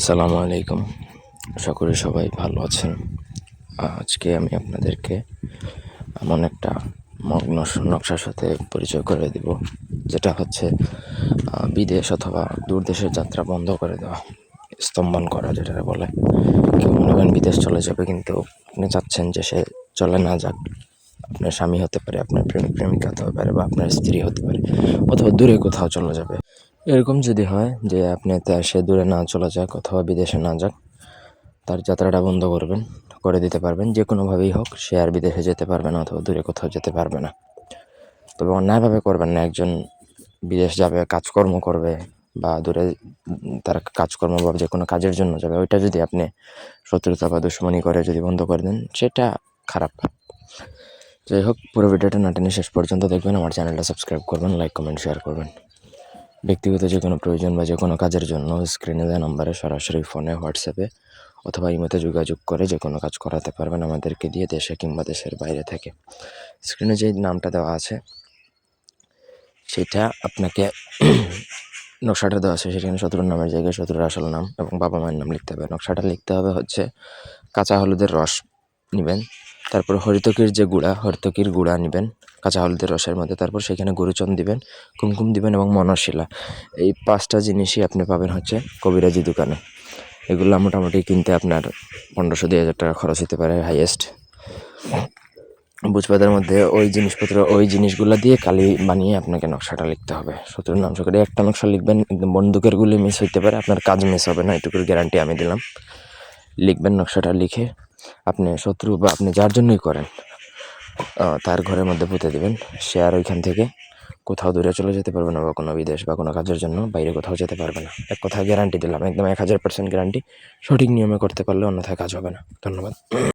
আসসালামু আলাইকুম। আশা করি সবাই ভালো আছেন। আজকে আমি আপনাদেরকে এমন একটা মগ্ন নকশার সাথে পরিচয় করে দিব, যেটা হচ্ছে বিদেশ অথবা দূর দেশের যাত্রা বন্ধ করে দেওয়া, স্তম্ভন করা যেটা বলে। কেউ মনে করেন বিদেশ চলে যাবে, কিন্তু আপনি চাচ্ছেন যে সে চলে না যাক। আপনার স্বামী হতে পারে, আপনার প্রেমিক প্রেমিকা হতে পারে বা আপনার স্ত্রী হতে পারে, অথবা দূরে কোথাও চলে যাবে। এরকম যদি হয় যে আপনি তা সে দূরে না চলে যাক অথবা বিদেশে না যাক, তার যাত্রাটা বন্ধ করবেন, করে দিতে পারবেন, যে কোনোভাবেই হোক, সে আর বিদেশে যেতে পারবে না অথবা দূরে কোথাও যেতে পারবে না। তবে অন্যায়ভাবে করবেন না, একজন বিদেশ যাবে, কাজকর্ম করবে বা দূরে তার কাজকর্ম বা যে কোনো কাজের জন্য যাবে, ওইটা যদি আপনি শত্রুতা বা দুশ্মনী করে যদি বন্ধ করে দেন, সেটা খারাপ। যাই হোক, পুরো ভিডিওটা না টেনে শেষ পর্যন্ত দেখবেন, আমার চ্যানেলটা সাবস্ক্রাইব করবেন, লাইক, কমেন্ট, শেয়ার করবেন। ব্যক্তিগত যে কোনো প্রয়োজন বা যে কোনো কাজের জন্য স্ক্রিনে দেওয়া নাম্বারে সরাসরি ফোনে হোয়াটসঅ্যাপে অথবা ইমোতে যোগাযোগ করে যে কোনো কাজ করাতে পারবেন আমাদেরকে দিয়ে দেশে কিংবা দেশের বাইরে থেকে। স্ক্রিনে যে নামটা দেওয়া আছে, সেটা আপনাকে নকশাটা দেওয়া আছে। সেখানে শত্রুর নামের জায়গায় শত্রুর আসল নাম এবং বাবা মায়ের নাম লিখতে হবে। নকশাটা লিখতে হবে হচ্ছে কাঁচা হলুদের রস নেবেন, তারপর হরিতকির যে গুঁড়া, হরিতকির গুঁড়া নেবেন কাঁচা হলুদের রসের মধ্যে, তারপর সেখানে গুরুচন দিবেন, কুমকুম দিবেন এবং মনশিলা। এই পাঁচটা জিনিসই আপনি পাবেন হচ্ছে কবিরাজি দোকানে। এগুলো মোটামুটি কিনতে আপনার পনেরোশো, দুই হাজার টাকা খরচ হতে পারে হাইয়েস্ট বুঝপাতের মধ্যে ওই জিনিসপত্র, ওই জিনিসগুলো দিয়ে কালি বানিয়ে আপনাকে নকশাটা লিখতে হবে। শত্রুর নাম সহকারে একটা নকশা লিখবেন, একদম বন্দুকের গুলি মিস হইতে পারে, আপনার কাজ মিস হবে না, এটুকুর গ্যারান্টি আমি দিলাম। লিখবেন নকশাটা, লিখে আপনি শত্রু বা আপনি যার জন্যই করেন তার ঘরের মধ্যে পুঁতে দেবেন। সে আর ওইখান থেকে কোথাও দূরে চলে যেতে পারবে না বা কোনো বিদেশ বা কোনো কাজের জন্য বাইরে কোথাও যেতে পারবে না। এক কথা গ্যারান্টি দিলাম, একদম এক হাজার পার্সেন্ট গ্যারান্টি সঠিক নিয়মে করতে পারলে অন্যথায় কাজ হবে না। ধন্যবাদ।